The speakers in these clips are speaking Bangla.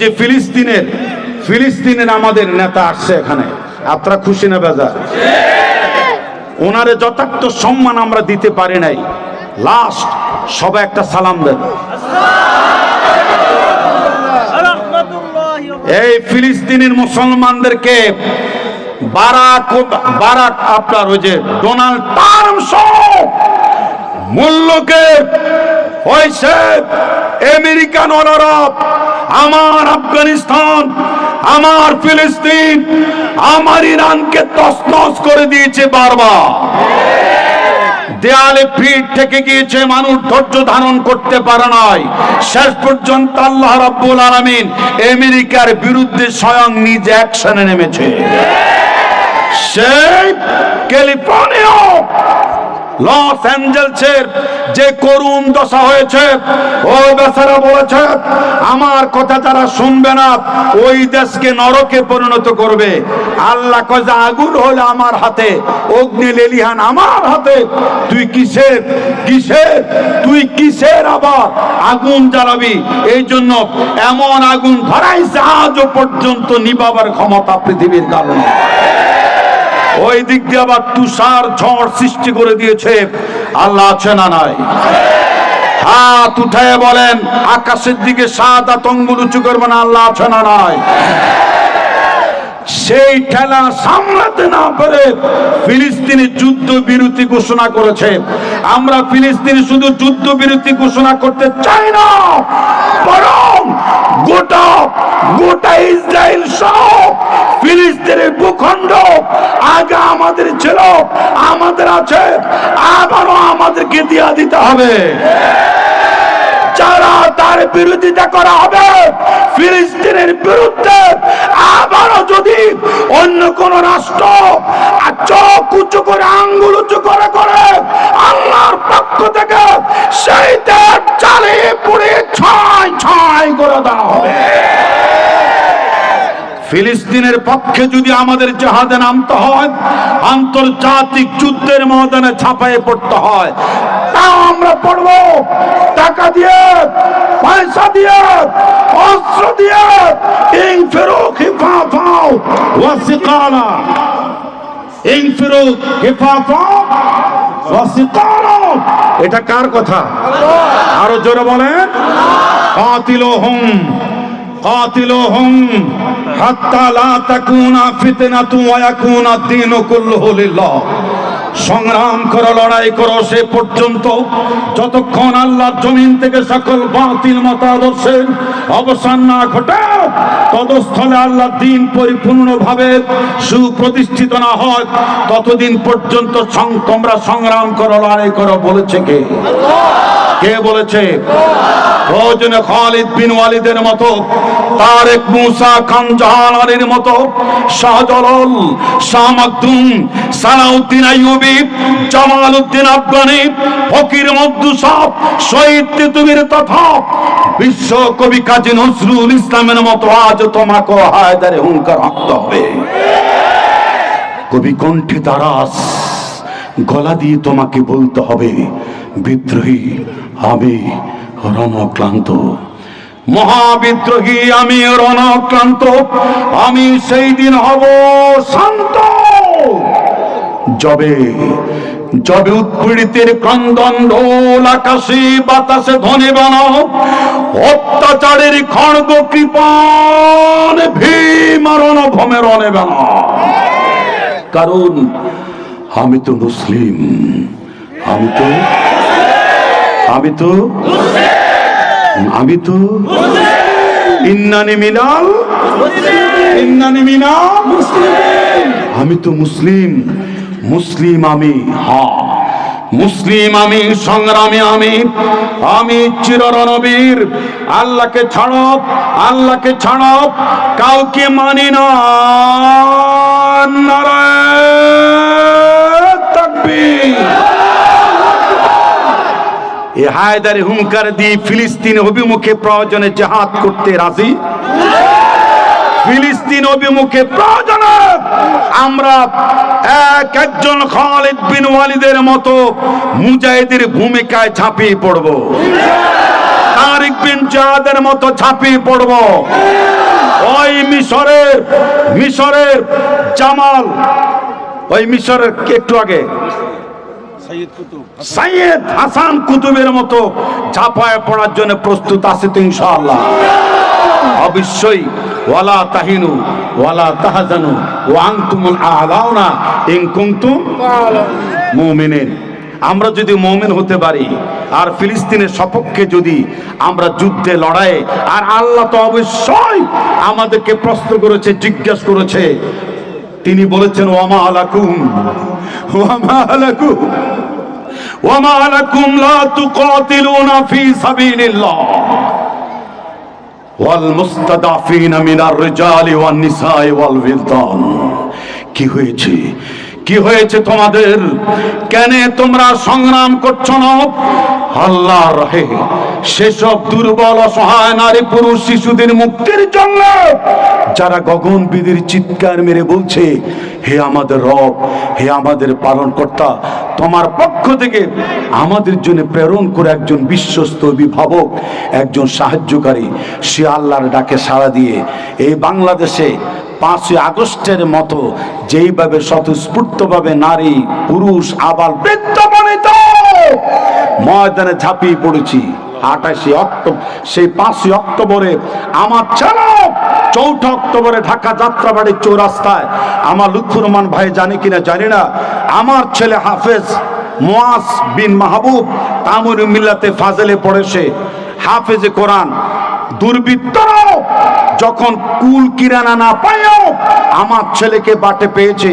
যে ফিলিস্তিনের ফিলিস্তিনের আমাদের নেতা আসছে এখানে। আপনারা খুশি না বেজা ওনারে যথার্থ সম্মান আমরা দিতে পারি নাই। লাস্ট সবাই একটা সালাম দেন। এই ফিলিস্তিনের মুসলমানদেরকে বারাক বারাক আপনার ওই যে ডোনাল্ড ট্রাম্প মূল্যকে হয়েছে আমেরিকান অনারব। আমার আফগানিস্তান, আমার ফিলিস্তিন, আমার ইরানকে তসনস করে দিয়েছে বারবার। দেয়ালে পিঠ থেকে গিয়েছে মানুষ ধৈর্য ধারণ করতে পারে নাই। শেষ পর্যন্ত আল্লাহ রাব্বুল আলামিন আমেরিকার বিরুদ্ধে স্বয়ং নিজে অ্যাকশনে নেমেছে। সেই ক্যালিফোর্নিয়া লস অ্যাঞ্জেলসের যে করুণ দশা হয়েছে ও বেচারা বলেছে, আমার কথা যারা শুনবে না, ওই দেশকে নরকে পরিণত করবে। আল্লাহ কয় যে, আগুন হলে আমার হাতে, অগ্নি লেলিহান আমার হাতে। তুই কিসের কিসের, তুই কিসের আবার আগুন জ্বালাবি? এই জন্য এমন আগুন ধরাইছে, আজও পর্যন্ত নিবাবার ক্ষমতা পৃথিবীর কারণে। ওই দিক দিয়ে আবার তুষার ঝড় সৃষ্টি করে দিয়েছে। আল্লাহ আছে না নাই? হাত উঠায় বলেন, আকাশের দিকে সাত আতঙ্গুল উঁচু করবেন, আল্লাহ আছে না নাই? সেই ঠেলা সামলাতে না পেরে ফিলিস্তিনি যুদ্ধ বিরতি ঘোষণা করেছে। আমরা ফিলিস্তিনি শুধু যুদ্ধ বিরতি ঘোষণা করতে চাই না, বরং গোটা গোটা ইসরায়েল সহ ফিলিস্তিনের ভূখণ্ড, আগে আমাদের ছিল, আমাদের আছে, আবারও আমাদেরকে দিয়ে দিতে হবে। যারা তার বিরোধিতা করা হবে, ফিলিস্তিনের বিরুদ্ধে আবারও যদি অন্য কোন রাষ্ট্র চোখ উঁচু করে, আঙ্গুল উঁচু করে ফিলিস্তিনের পক্ষে যদি আমাদের জাহাজে নামতে হয়, আন্তর্জাতিক যুদ্ধের ময়দানে ছাপায়ে পড়তে হয়, তা আমরা পড়ব। টাকা দিয়ে, পয়সা দিয়ে, অস্ত্র দিয়ে, এই ফেরুক হিফা পাও ওয়াসিকানা এই ফেরুক হিফা পাও ওয়াসিকানা এটা কার কথা? আরও জোরে বলেন। কাতিলহুম। কাতিলহুম। সংগ্রাম করো, লড়াই করো, সে পর্যন্ত যতক্ষণ আল্লাহ জমিন থেকে সকল বাতিল মতাদর্শের অবসান না ঘটে, তদস্থলে আল্লাহ দিন পরিপূর্ণভাবে সুপ্রতিষ্ঠিত না হয়, ততদিন পর্যন্ত তোমরা সংগ্রাম করো, লড়াই করো, বলেছে কে? কে বলেছে? প্রয়োজনে খালিদ বিন ওয়ালিদের মতো মুসা খান মতো সালাউদ্দিন আইয়ুবী জামাল উদ্দিন আফগানি, ফকির শহীদ তিতুমির তথা বিশ্ব কবি কাজী নজরুল ইসলামের মতো আজ তোমাকে হায়দারে হুঙ্কার আঁকতে হবে। কবি কণ্ঠে তারাস গলা দিয়ে তোমাকে বলতে হবে, বিদ্রোহী, আমি রণক্লান্ত। মহাবিদ্রোহী আমি রণক্লান্ত। আমি সেই দিন হব শান্ত। যবে জবে উৎপীড়িতের ক্রন্দন ঢোল আকাশে বাতাসে ধনে বানাও। অত্যাচারের খড়গ ভীমরণ ভমে রণে বানাও। কারণ, আমি তো মুসলিম। আমি তো আমি তো আমি তো ইন্নানি মিনাল ইন্নানি মিনাল আমি তো মুসলিম মুসলিম আমি, হা। মুসলিম আমি, সংগ্রামী আমি আমি চিররণবীর, আল্লাহকে ছাড়ব আল্লাহকে ছাড়ব কাউকে মানি না। নারায়ণ তাকবীর। এ হায়দারে হুঙ্কার দিয়ে ফিলিস্তিন অভিমুখে প্রয়োজনে জাহাদ করতে রাজি? ফিলিস্তিন অভিমুখে প্রয়োজনে আমরা এক একজন খালিদ বিন ওয়ালিদের মতো মুজাহিদের ভূমিকায় ঝাঁপিয়ে পড়ব। তার তারিক বিন জাদের মতো ঝাঁপিয়ে পড়ব। ওই মিশরের মিশরের জামাল, ওই মিশরের একটু আগে সাইয়েদ হাসান কুতুবের মতো পড়ার জন্য প্রস্তুত আছে তো অবশ্যই, ওয়ালা তাহিনু, ওয়ালা তাহাজানু, ওয়া মুমিনিন। আমরা যদি মুমিন হতে পারি, আর ফিলিস্তিনের সপক্ষে যদি আমরা যুদ্ধে লড়াই, আর আল্লাহ তো অবশ্যই আমাদেরকে প্রশ্ন করেছে, জিজ্ঞেস করেছে তিনি বলেছেন, ওয়ামা আলাকুম ওয়ামা আলাকুম ওয়ামা আলাকুম লা তুকাতিলুনা ফি সাবিলিল্লাহ, ওয়াল মুস্তাদাফিনা মিনার রিজালি ওয়ান নিসাই ওয়াল ওয়িলদান কি হয়েছে? কি হয়েছে তোমাদের? কেন তোমরা সংগ্রাম করছ না? আল্লাহর রাহে। সেসব দুর্বল, অসহায় নারী, পুরুষ, শিশুদের মুক্তির জন্য যারা গগন বিধির চিৎকার মেরে বলছে, হে আমাদের রব, হে আমাদের পালন কর্তা তোমার পক্ষ থেকে আমাদের জন্য প্রেরণ করে একজন বিশ্বস্ত অভিভাবক, একজন সাহায্যকারী, সে আল্লাহর ডাকে সাড়া দিয়ে, এই বাংলাদেশে পাঁচই আগস্টের মতো যেইভাবে স্বতঃস্ফূর্তভাবে নারী, পুরুষ আবার বনিত ময়দানে ঝাঁপিয়ে পড়েছি। আঠাশে অক্টোবর সেই পাঁচই অক্টোবরে আমার ছেলে চৌঠা অক্টোবরে ঢাকা যাত্রাবাড়ির চৌরাস্তায়। আমার লুৎফুর রহমান ভাই জানি কিনা জানি না। আমার ছেলে হাফেজ মোয়াস বিন মাহবুব তামুর মিল্লাতে ফাজেলে পড়েছে হাফেজে কোরআন। দুর্বৃত্তরাও যখন কুল কিরানা না পায়ও, আমার ছেলেকে বাটে পেয়েছে।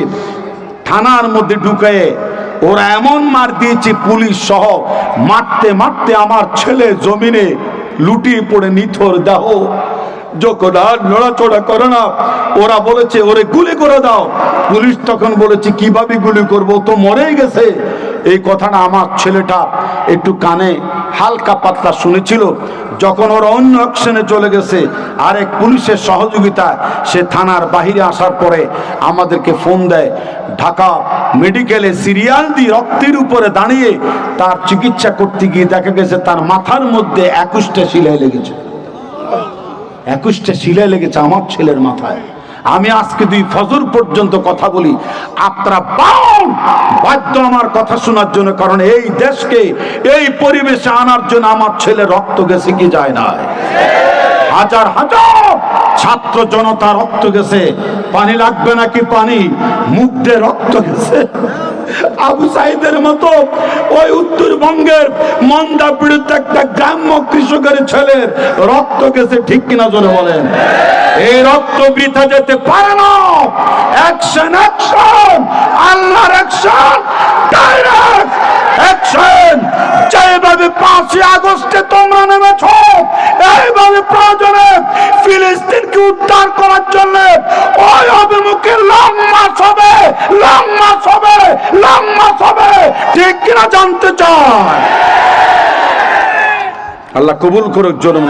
থানার মধ্যে ঢুকে ওরা এমন মার দিয়েছে পুলিশ সহ, মারতে মারতে আমার ছেলে জমিনে লুটিয়ে পড়ে নিথর দেহ। যখন আর নড়াচড়া করে না, ওরা বলেছে, ওরে গুলি করে দাও। পুলিশ তখন বলেছে, কীভাবে গুলি করব? তো মরেই গেছে। এই কথাটা আমার ছেলেটা একটু কানে হালকা পাতলা শুনেছিল। যখন ওরা অন্য অ্যাকশনে চলে গেছে, আরেক পুলিশের সহযোগিতায় সে থানার বাহিরে আসার পরে আমাদেরকে ফোন দেয়। ঢাকা মেডিকেলে সিরিয়াল দিয়ে রক্তের উপরে দাঁড়িয়ে তার চিকিৎসা করতে গিয়ে দেখা গেছে, তার মাথার মধ্যে একুশটা শিলাই লেগেছে। একুশটা শিলাই লেগেছে আমার ছেলের মাথায়। আমি আজকে দুই ফজর পর্যন্ত কথা বলি। আপনারা বাধ্য আমার কথা শোনার জন্য, কারণ এই দেশকে, এই পরিবেশে আনার জন্য আমার ছেলে রক্ত গেছে কি যায় না। হাজার হাজার ছাত্র জনতা রক্ত গেছে। পানি লাগবে নাকি পানি? মুখ দিয়ে রক্ত গেছে। আবু সাইদের মতো ওই উত্তরবঙ্গের মন্দা পীড়িত একটা গ্রাম্য কৃষকের ছেলের রক্ত গেছে ঠিক কিনা জোরে বলেন? এই রক্ত বৃথা যেতে পারে উদ্ধার করার জন্য ওই অভিমুখে লং মাস হবে লং মাস হবে লং মাস হবে ঠিক কিনা জানতে চায় আল্লাহ কবুল করুক জন্ম